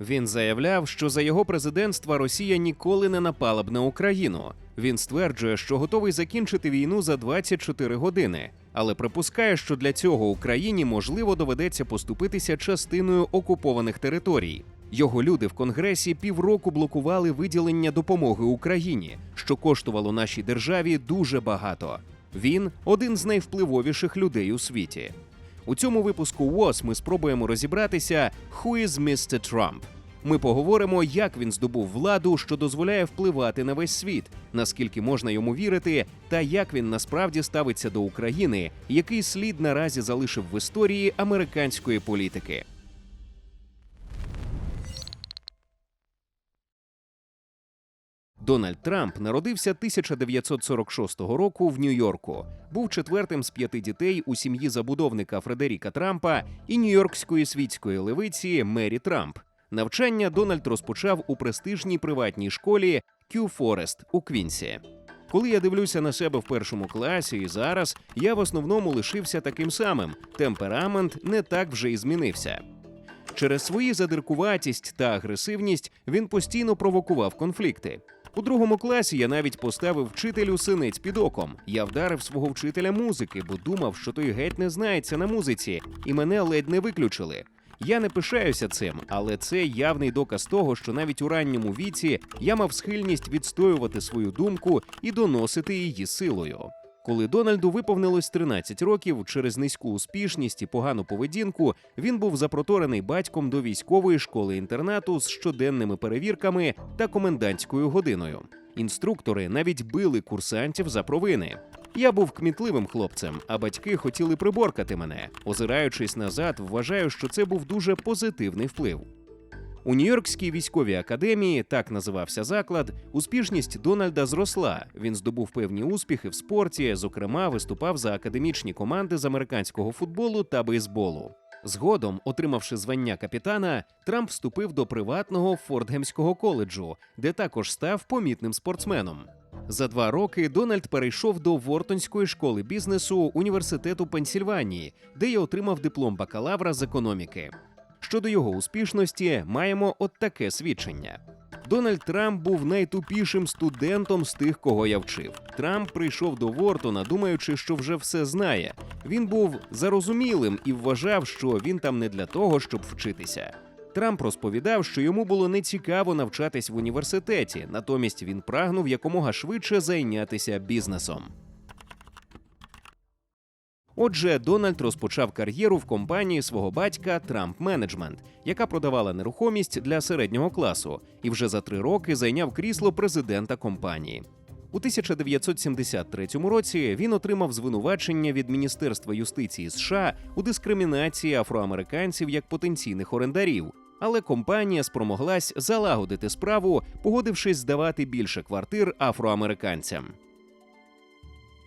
Він заявляв, що за його президентства Росія ніколи не напала б на Україну. Він стверджує, що готовий закінчити війну за 24 години, але припускає, що для цього Україні можливо доведеться поступитися частиною окупованих територій. Його люди в Конгресі півроку блокували виділення допомоги Україні, що коштувало нашій державі дуже багато. Він один з найвпливовіших людей у світі. У цьому випуску ВОЗ ми спробуємо розібратися «Who is Mr. Trump?». Ми поговоримо, як він здобув владу, що дозволяє впливати на весь світ, наскільки можна йому вірити, та як він насправді ставиться до України, який слід наразі залишив в історії американської політики. Дональд Трамп народився 1946 року в Нью-Йорку. Був четвертим з п'яти дітей у сім'ї забудовника Фредеріка Трампа і нью-йоркської світської левиці Мері Трамп. Навчання Дональд розпочав у престижній приватній школі Кью Форест у Квінсі. Коли я дивлюся на себе в першому класі і зараз, я в основному лишився таким самим. Темперамент не так вже й змінився. Через свої задиркуватість та агресивність він постійно провокував конфлікти. У другому класі я навіть поставив вчителю синець під оком. Я вдарив свого вчителя музики, бо думав, що той геть не знається на музиці, і мене ледь не виключили. Я не пишаюся цим, але це явний доказ того, що навіть у ранньому віці я мав схильність відстоювати свою думку і доносити її силою. Коли Дональду виповнилось 13 років, через низьку успішність і погану поведінку він був запроторений батьком до військової школи інтернату з щоденними перевірками та комендантською годиною. Інструктори навіть били курсантів за провини. Я був кмітливим хлопцем, а батьки хотіли приборкати мене. Озираючись назад, вважаю, що це був дуже позитивний вплив. У Нью-Йоркській військовій академії, так називався заклад, успішність Дональда зросла. Він здобув певні успіхи в спорті, зокрема, виступав за академічні команди з американського футболу та бейсболу. Згодом, отримавши звання капітана, Трамп вступив до приватного Фордгемського коледжу, де також став помітним спортсменом. За два роки Дональд перейшов до Вортонської школи бізнесу університету Пенсільванії, де й отримав диплом бакалавра з економіки. Щодо його успішності, маємо от таке свідчення. Дональд Трамп був найтупішим студентом з тих, кого я вчив. Трамп прийшов до Вортона, думаючи, що вже все знає. Він був зарозумілим і вважав, що він там не для того, щоб вчитися. Трамп розповідав, що йому було нецікаво навчатись в університеті, натомість він прагнув якомога швидше зайнятися бізнесом. Отже, Дональд розпочав кар'єру в компанії свого батька Трамп Менеджмент, яка продавала нерухомість для середнього класу, і вже за три роки зайняв крісло президента компанії. У 1973 році він отримав звинувачення від Міністерства юстиції США у дискримінації афроамериканців як потенційних орендарів. Але компанія спромоглась залагодити справу, погодившись здавати більше квартир афроамериканцям.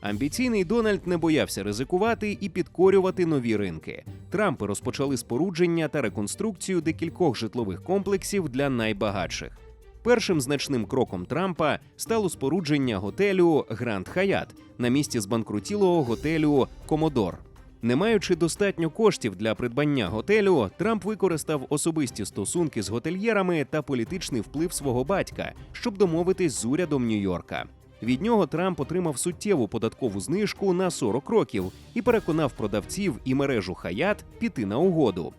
Амбіційний Дональд не боявся ризикувати і підкорювати нові ринки. Трампи розпочали спорудження та реконструкцію декількох житлових комплексів для найбагатших. Першим значним кроком Трампа стало спорудження готелю Гранд Хаят на місці збанкрутілого готелю Комодор. Не маючи достатньо коштів для придбання готелю, Трамп використав особисті стосунки з готельєрами та політичний вплив свого батька, щоб домовитись з урядом Нью-Йорка. Від нього Трамп отримав суттєву податкову знижку на 40 років і переконав продавців і мережу Хаят піти на угоду.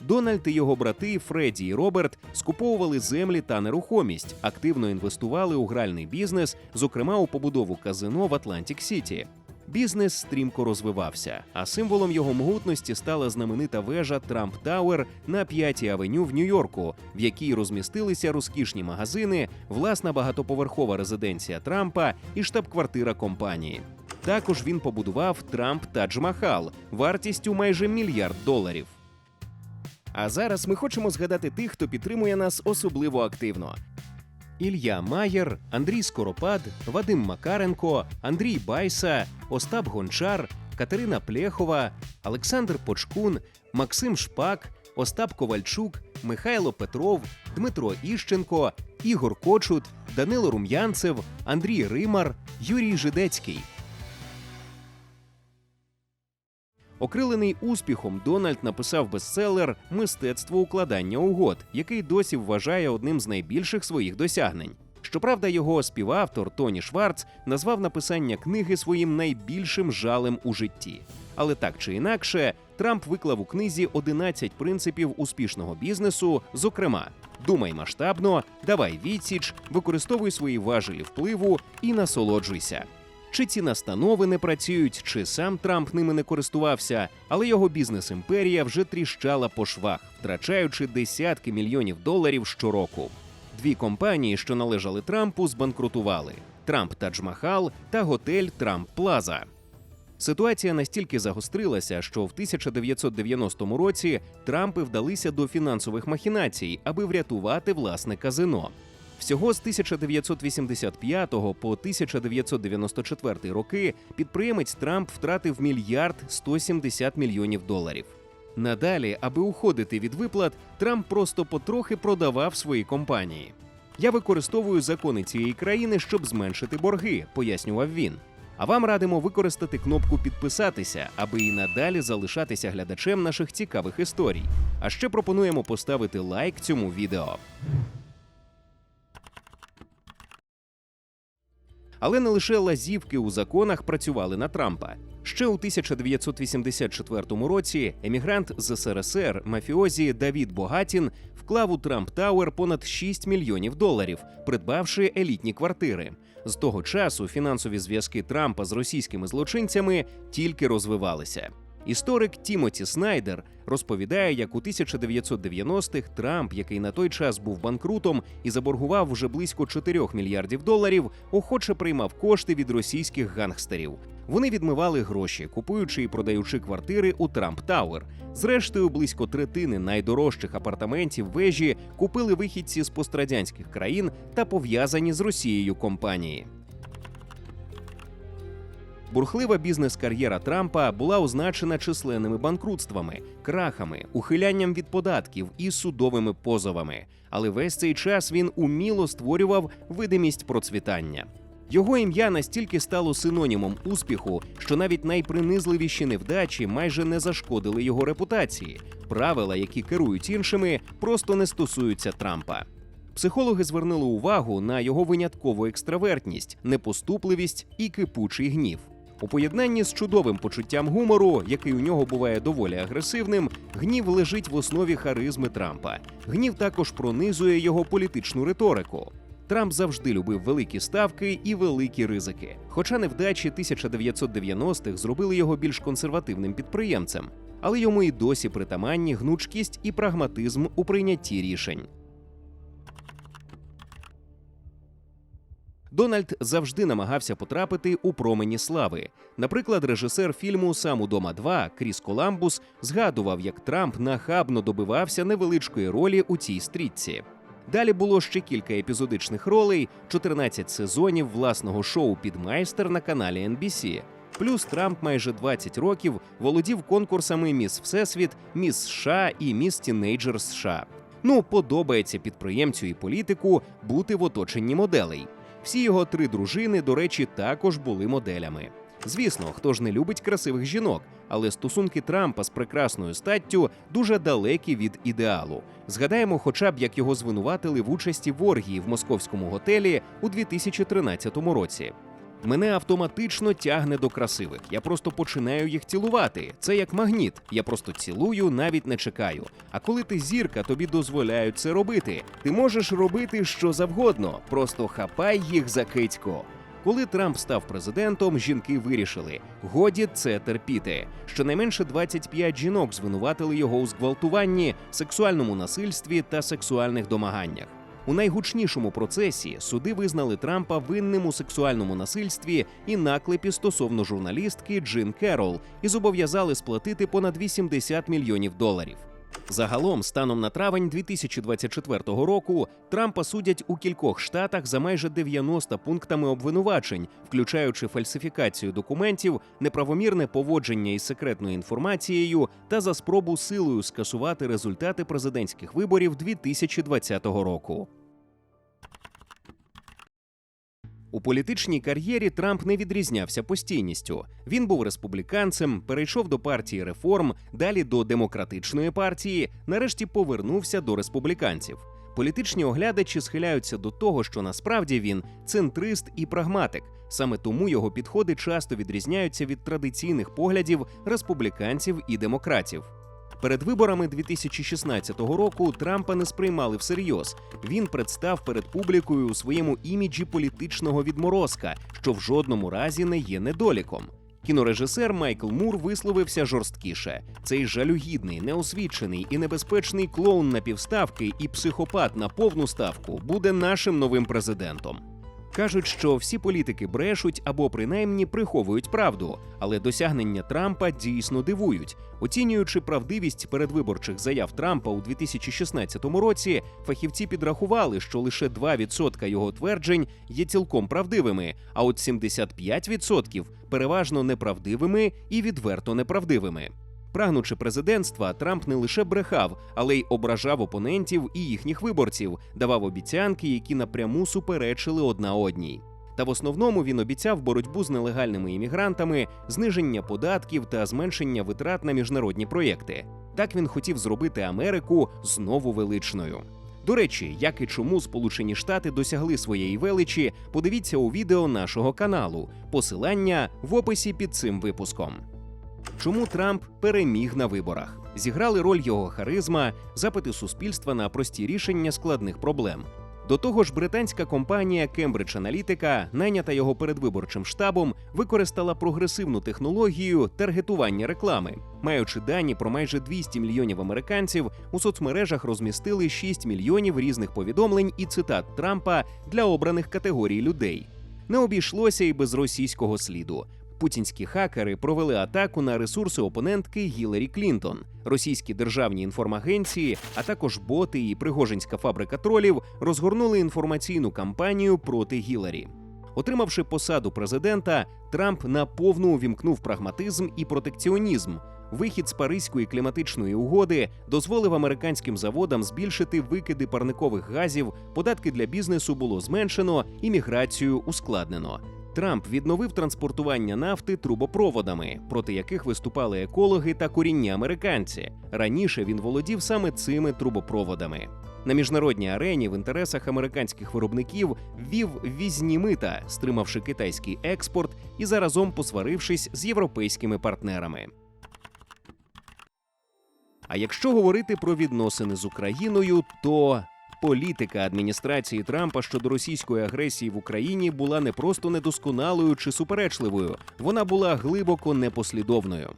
Дональд і його брати Фредді і Роберт скуповували землі та нерухомість, активно інвестували у гральний бізнес, зокрема у побудову казино в Атлантик Сіті. Бізнес стрімко розвивався, а символом його могутності стала знаменита вежа Трамп Тауер на 5-й авеню в Нью-Йорку, в якій розмістилися розкішні магазини, власна багатоповерхова резиденція Трампа і штаб-квартира компанії. Також він побудував Трамп Тадж Махал вартістю майже мільярд доларів. А зараз ми хочемо згадати тих, хто підтримує нас особливо активно. Ілля Маєр, Андрій Скоропад, Вадим Макаренко, Андрій Байса, Остап Гончар, Катерина Плєхова, Олександр Почкун, Максим Шпак, Остап Ковальчук, Михайло Петров, Дмитро Іщенко, Ігор Кочут, Данило Рум'янцев, Андрій Римар, Юрій Жидецький. Окрилений успіхом, Дональд написав бестселер Мистецтво укладання угод, який досі вважає одним з найбільших своїх досягнень. Щоправда, його співавтор Тоні Шварц назвав написання книги своїм найбільшим жалем у житті. Але так чи інакше, Трамп виклав у книзі 11 принципів успішного бізнесу, зокрема. Думай масштабно, давай відсіч, використовуй свої важелі впливу і насолоджуйся. Чи ці настанови не працюють, чи сам Трамп ними не користувався, але його бізнес-імперія вже тріщала по швах, втрачаючи десятки мільйонів доларів щороку. Дві компанії, що належали Трампу, збанкрутували: Трамп Тадж Махал та готель Трамп Плаза. Ситуація настільки загострилася, що в 1990 році Трампи вдалися до фінансових махінацій, аби врятувати власне казино. Всього з 1985 по 1994 роки підприємець Трамп втратив мільярд 170 мільйонів доларів. Надалі, аби уходити від виплат, Трамп просто потрохи продавав свої компанії. Я використовую закони цієї країни, щоб зменшити борги, пояснював він. А вам радимо використати кнопку підписатися, аби і надалі залишатися глядачем наших цікавих історій. А ще пропонуємо поставити лайк цьому відео. Але не лише лазівки у законах працювали на Трампа. Ще у 1984 році емігрант з СРСР мафіозі Давід Богатін вклав у Трамп Тауер понад 6 мільйонів доларів, придбавши елітні квартири. З того часу фінансові зв'язки Трампа з російськими злочинцями тільки розвивалися. Історик Тімоті Снайдер розповідає, як у 1990-х Трамп, який на той час був банкрутом і заборгував вже близько 4 мільярдів доларів, охоче приймав кошти від російських гангстерів. Вони відмивали гроші, купуючи і продаючи квартири у Трамп Тауер. Зрештою, близько третини найдорожчих апартаментів вежі купили вихідці з пострадянських країн та пов'язані з Росією компанії. Бурхлива бізнес-кар'єра Трампа була означена численними банкрутствами, крахами, ухилянням від податків і судовими позовами. Але весь цей час він уміло створював видимість процвітання. Його ім'я настільки стало синонімом успіху, що навіть найпринизливіші невдачі майже не зашкодили його репутації. Правила, які керують іншими, просто не стосуються Трампа. Психологи звернули увагу на його виняткову екстравертність, непоступливість і кипучий гнів. У поєднанні з чудовим почуттям гумору, який у нього буває доволі агресивним, гнів лежить в основі харизми Трампа. Гнів також пронизує його політичну риторику. Трамп завжди любив великі ставки і великі ризики. Хоча невдачі 1990-х зробили його більш консервативним підприємцем, але йому і досі притаманні гнучкість і прагматизм у прийнятті рішень. Дональд завжди намагався потрапити у промені слави. Наприклад, режисер фільму Сам удома 2» Кріс Коламбус згадував, як Трамп нахабно добивався невеличкої ролі у цій стрітці. Далі було ще кілька епізодичних ролей, 14 сезонів власного шоу Підмайстер на каналі NBC. Плюс Трамп майже 20 років володів конкурсами Міс Всесвіт, Міс США і Міс Тінейджер США. Ну, подобається підприємцю і політику бути в оточенні моделей. Всі його три дружини, до речі, також були моделями. Звісно, хто ж не любить красивих жінок, але стосунки Трампа з прекрасною статтю дуже далекі від ідеалу. Згадаємо, хоча б як його звинуватили в участі в оргії в московському готелі у 2013 році. Мене автоматично тягне до красивих. Я просто починаю їх цілувати. Це як магніт. Я просто цілую, навіть не чекаю. А коли ти зірка, тобі дозволяють це робити. Ти можеш робити що завгодно, просто хапай їх за кицько. Коли Трамп став президентом, жінки вирішили, годі це терпіти. Щонайменше 25 жінок звинуватили його у зґвалтуванні, сексуальному насильстві та сексуальних домаганнях. У найгучнішому процесі суди визнали Трампа винним у сексуальному насильстві і наклепі стосовно журналістки Джин Керол і зобов'язали сплатити понад 80 мільйонів доларів. Загалом, станом на травень 2024 року, Трампа судять у кількох штатах за майже 90 пунктами обвинувачень, включаючи фальсифікацію документів, неправомірне поводження із секретною інформацією та за спробу силою скасувати результати президентських виборів 2020 року. У політичній кар'єрі Трамп не відрізнявся постійністю. Він був республіканцем, перейшов до партії реформ, далі до демократичної партії, нарешті повернувся до республіканців. Політичні оглядачі схиляються до того, що насправді він центрист і прагматик. Саме тому його підходи часто відрізняються від традиційних поглядів республіканців і демократів. Перед виборами 2016 року Трампа не сприймали всерйоз. Він представ перед публікою у своєму іміджі політичного відморозка, що в жодному разі не є недоліком. Кінорежисер Майкл Мур висловився жорсткіше. Цей жалюгідний, неосвічений і небезпечний клоун на півставки і психопат на повну ставку буде нашим новим президентом. Кажуть, що всі політики брешуть або принаймні приховують правду, але досягнення Трампа дійсно дивують. Оцінюючи правдивість передвиборчих заяв Трампа у 2016 році, фахівці підрахували, що лише 2% його тверджень є цілком правдивими, а от 75% переважно неправдивими і відверто неправдивими. Прагнучи президентства, Трамп не лише брехав, але й ображав опонентів і їхніх виборців, давав обіцянки, які напряму суперечили одна одній. Та в основному він обіцяв боротьбу з нелегальними іммігрантами, зниження податків та зменшення витрат на міжнародні проєкти. Так він хотів зробити Америку знову величною. До речі, як і чому Сполучені Штати досягли своєї величі, подивіться у відео нашого каналу. Посилання в описі під цим випуском. Чому Трамп переміг на виборах? Зіграли роль його харизма, запити суспільства на прості рішення складних проблем. До того ж, британська компанія Cambridge Analytica, найнята його передвиборчим штабом, використала прогресивну технологію таргетування реклами. Маючи дані про майже 200 мільйонів американців, у соцмережах розмістили 6 мільйонів різних повідомлень і цитат Трампа для обраних категорій людей. Не обійшлося і без російського сліду. Путінські хакери провели атаку на ресурси опонентки Гіларі Клінтон. Російські державні інформагенції, а також боти і пригожинська фабрика тролів розгорнули інформаційну кампанію проти Гіларі. Отримавши посаду президента, Трамп наповну увімкнув прагматизм і протекціонізм. Вихід з Паризької кліматичної угоди дозволив американським заводам збільшити викиди парникових газів, податки для бізнесу було зменшено, імміграцію ускладнено. Трамп відновив транспортування нафти трубопроводами, проти яких виступали екологи та корінні американці. Раніше він володів саме цими трубопроводами. На міжнародній арені в інтересах американських виробників ввів візні мита, стримавши китайський експорт і заразом посварившись з європейськими партнерами. А якщо говорити про відносини з Україною, то політика адміністрації Трампа щодо російської агресії в Україні була не просто недосконалою чи суперечливою, вона була глибоко непослідовною.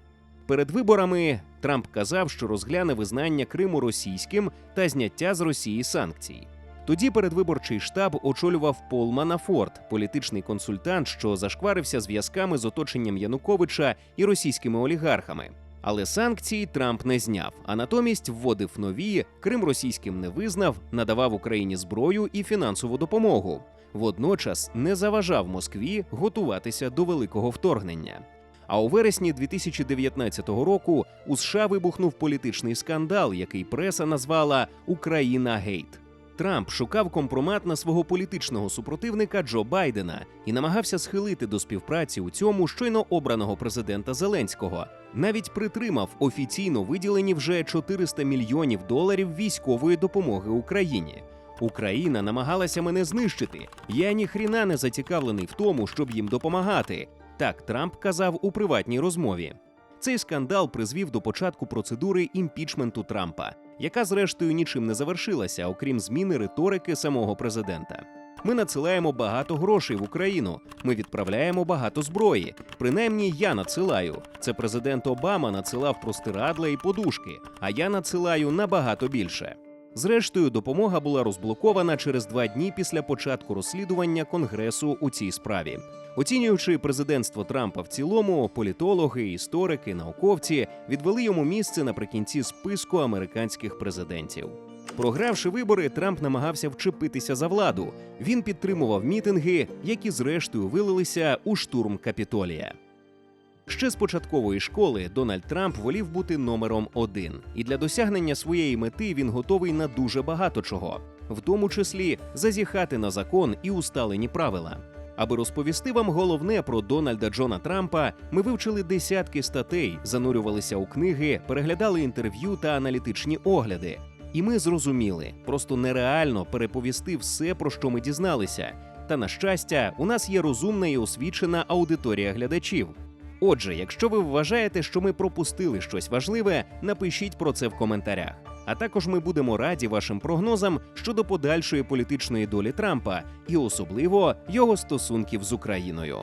Перед виборами Трамп казав, що розгляне визнання Криму російським та зняття з Росії санкцій. Тоді передвиборчий штаб очолював Пол Манафорт, політичний консультант, що зашкварився зв'язками з оточенням Януковича і російськими олігархами. Але санкції Трамп не зняв, а натомість вводив нові, Крим російським не визнав, надавав Україні зброю і фінансову допомогу. Водночас не заважав Москві готуватися до великого вторгнення. А у вересні 2019 року у США вибухнув політичний скандал, який преса назвала Україна Гейт. Трамп шукав компромат на свого політичного супротивника Джо Байдена і намагався схилити до співпраці у цьому щойно обраного президента Зеленського. Навіть притримав офіційно виділені вже 400 мільйонів доларів військової допомоги Україні. Україна намагалася мене знищити. Я ніхріна не зацікавлений в тому, щоб їм допомагати. Так Трамп казав у приватній розмові. Цей скандал призвів до початку процедури імпічменту Трампа, яка зрештою нічим не завершилася, окрім зміни риторики самого президента. Ми надсилаємо багато грошей в Україну. Ми відправляємо багато зброї. Принаймні, я надсилаю. Це президент Обама надсилав простирадла і подушки, а я надсилаю набагато більше. Зрештою, допомога була розблокована через два дні після початку розслідування Конгресу у цій справі. Оцінюючи президентство Трампа в цілому, політологи, історики, науковці відвели йому місце наприкінці списку американських президентів. Програвши вибори, Трамп намагався вчепитися за владу. Він підтримував мітинги, які зрештою вилилися у штурм Капітолія. Ще з початкової школи Дональд Трамп волів бути номером один, і для досягнення своєї мети він готовий на дуже багато чого, в тому числі зазіхати на закон і усталені правила. Аби розповісти вам головне про Дональда Джона Трампа, ми вивчили десятки статей, занурювалися у книги, переглядали інтерв'ю та аналітичні огляди. І ми зрозуміли, просто нереально переповісти все, про що ми дізналися. Та на щастя, у нас є розумна і освічена аудиторія глядачів. Отже, якщо ви вважаєте, що ми пропустили щось важливе, напишіть про це в коментарях. А також ми будемо раді вашим прогнозам щодо подальшої політичної долі Трампа і особливо його стосунків з Україною.